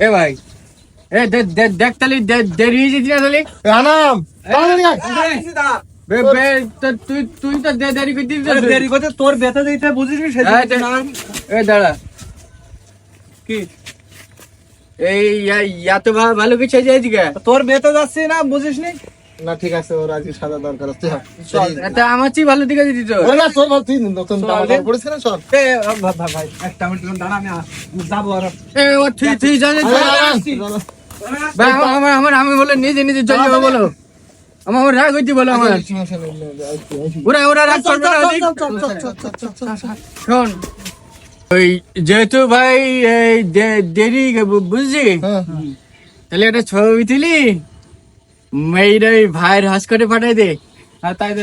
এ ভাই। এ দেখ তালি দেরি হয়ে যেতি না তালি আনাম তাড়াতাড়ি আয়। বে- বে- তো- তুই তুই তো দে- দেরি করতে দেরি করতে তোর বেতা দিতে বুঝিস নি এ দাঁড়া। কি? এই ইয়া- ইয়া তো ভালো কিছু আছে তোর বেতা যাচ্ছে না বুঝিস নি? না ঠিক আছে ওর আজকে সাদা দরকার আছে। তা আমার চেয়ে ভালো দিকে দিতি তো ওরে না ভাব তুই নতুন জামা পরেছিস না চল। এ, ভাই, একটা মিনিট দাঁড়া আমি যাব আর। এ ও তুই তুই। আরে, ভাই আমার আমার আমি বলে নিজে নিজে চলে যাব বলো। আমার আমার রাগ হইতে বলো আমার। নেই, আইছি, আইছি। ওরা ওরা রাগ করবে না শোন ওই যেহেতু ভাই এই দেরি বুঝছি হ্যাঁ। তাহলে একটা ছবি তুলি। মেয়ের ভাইয়ের হাস করে পাঠাই দে। হ্যাঁ, তাই দে।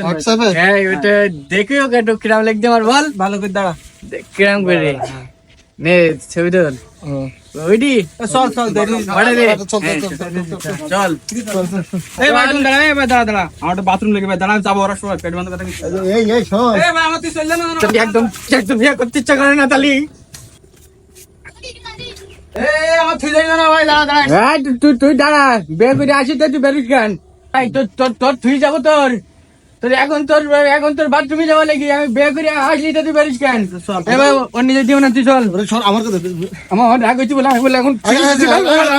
হ্যাঁ ওটা দেখি ওকে একটু কিরাম লিখতে আমার বল। ভালো করে দাঁড়া। দেখ কিরাম করে নে ছবি তোল। হ্যাঁ। ওইটি চল চল পাঠাই দে। চল, এই ভাই দাঁড়া এই দাঁড়া দাঁড়া। আমার বাথরুম লেগে দাঁড়া আমি যাব ওরা সময় পেট বন্ধ কথা এই এই শোন। এই ভাই আমার তুই চললে না না, না। তাহলে একদম একদম করতে ইচ্ছা করে না তালি। এই তুই যাই না ভাই দাঁড়া দাঁড়া। হ্যাঁ তুই- দাঁড়া বের করে আসি তো তুই বেরোস কেন? ভাই তোর তোর তোর তুই যাব তোর। তোর এখন তোর এখন তোর বাথরুমে যাওয়া লাগি আমি বের করে আসলি তো তুই বেরিস কেন? এবার অন্য যদি দিও না তুই চল। আমার কথা আমার রাগ হয়েছি বলে আমি বলে এখন আরে, আরে, আরে,